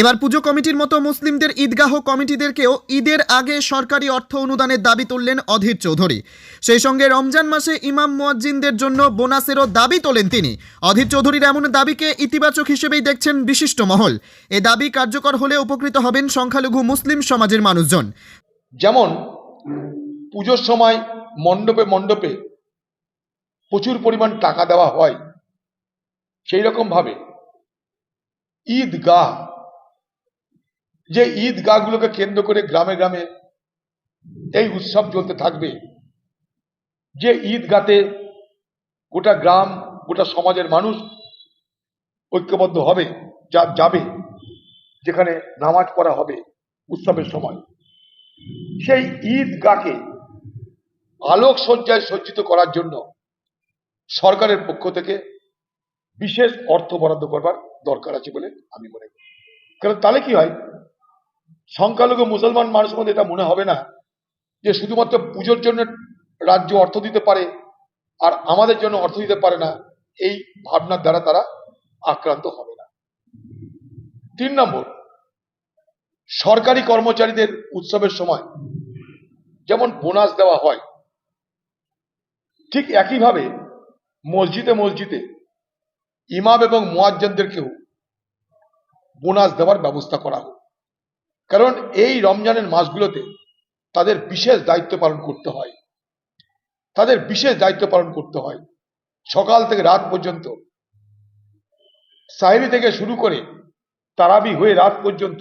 এবার পুজো কমিটির মতো মুসলিমদের ঈদগাহ কমিটিদেরকেও ঈদের আগে সরকারি অর্থ অনুদানের দাবি তুললেন অধীর চৌধুরী। সেই সঙ্গে রমজান মাসে ইমাম মুয়াজ্জিনদের জন্য বোনাসেরও দাবি তোলেন তিনি। অধীর চৌধুরীর এমন দাবিকে ইতিবাচক হিসেবেই দেখছেন বিশিষ্ট মহল। এ দাবি কার্যকর হলে উপকৃত হবেন সংখ্যালঘু মুসলিম সমাজের মানুষজন। যেমন পুজোর সময় মণ্ডপে মণ্ডপে প্রচুর পরিমাণ টাকা দেওয়া হয় সেই রকম ভাবে ঈদগাহ যে ঈদগাহগুলোকে কেন্দ্র করে গ্রামে গ্রামে এই উৎসব চলতে থাকবে, যে ঈদগাতে গোটা গ্রাম, গোটা সমাজের মানুষ ঐক্যবদ্ধ হবে, যা যাবে, যেখানে নামাজ পড়া হবে উৎসবের সময়। সেই ঈদগাকে আলোক সজ্জায় সজ্জিত করার জন্য সরকারের পক্ষ থেকে বিশেষ অর্থ বরাদ্দ করবার দরকার আছে বলে আমি মনে করি। কারণ তাহলে কি হয়? সংখ্যালঘু মুসলমান মানুষের মধ্যে এটা মনে হবে না যে শুধুমাত্র পুজোর জন্য রাজ্য অর্থ দিতে পারে আর আমাদের জন্য অর্থ দিতে পারে না, এই ভাবনার দ্বারা তারা আক্রান্ত হবে না। তিন নম্বর, সরকারি কর্মচারীদের উৎসবের সময় যেমন বোনাস দেওয়া হয়, ঠিক একইভাবে মসজিদে মসজিদে ইমাম এবং মোয়াজ্জেনদেরকেও বোনাস দেওয়ার ব্যবস্থা করা হোক। কারণ এই রমজানের মাসগুলোতে তাদের বিশেষ দায়িত্ব পালন করতে হয়। তাদের বিশেষ দায়িত্ব পালন করতে হয়। সকাল থেকে রাত পর্যন্ত, সাহেরি থেকে শুরু করে তারাবি হয়ে রাত পর্যন্ত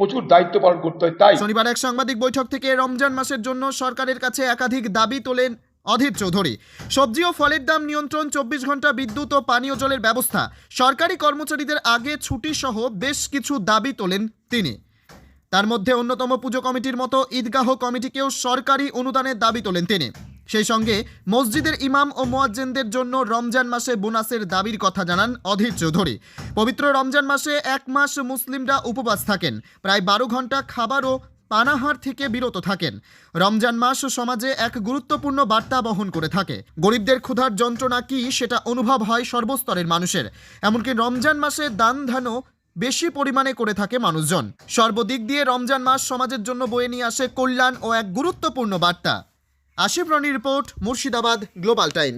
প্রচুর দায়িত্ব পালন করতে হয়। তাই শনিবার এক সাংবাদিক বৈঠক থেকে রমজান মাসের জন্য সরকারের কাছে একাধিক দাবি তোলেন অধীর চৌধুরী। সবজি ও ফলের দাম নিয়ন্ত্রণ, চব্বিশ ঘণ্টা বিদ্যুৎ ও পানীয় জলের ব্যবস্থা। সরকারি কর্মচারীদের আগে ছুটি সহ বেশ কিছু দাবি তোলেন তিনি। তার মধ্যে অন্যতম পুজো কমিটির মতো ঈদগাহ কমিটিকেও সরকারি অনুদানের দাবি তোলেন তিনি। সেই সঙ্গে মসজিদের ইমাম ও মোয়াজ্জেনদের জন্য রমজান মাসে বোনাসের দাবির কথা জানান অধীর চৌধুরী। পবিত্র রমজান মাসে এক মাস মুসলিমরা উপবাস থাকেন। প্রায় বারো ঘণ্টা খাবার ও পানাহার থেকে বিরত থাকেন। রমজান মাস সমাজে এক গুরুত্বপূর্ণ বার্তা বহন করে থাকে। গরিবদের ক্ষুধার যন্ত্রণা কি সেটা অনুভব হয় সর্বস্তরের মানুষের। এমনকি রমজান মাসে দান ধ্যানও বেশি পরিমাণে করে থাকে মানুষজন। সর্বদিক দিয়ে রমজান মাস সমাজের জন্য বয়ে নিয়ে আসে কল্যাণ ও এক গুরুত্বপূর্ণ বার্তা। Ashif Roni report, Murshidabad, global time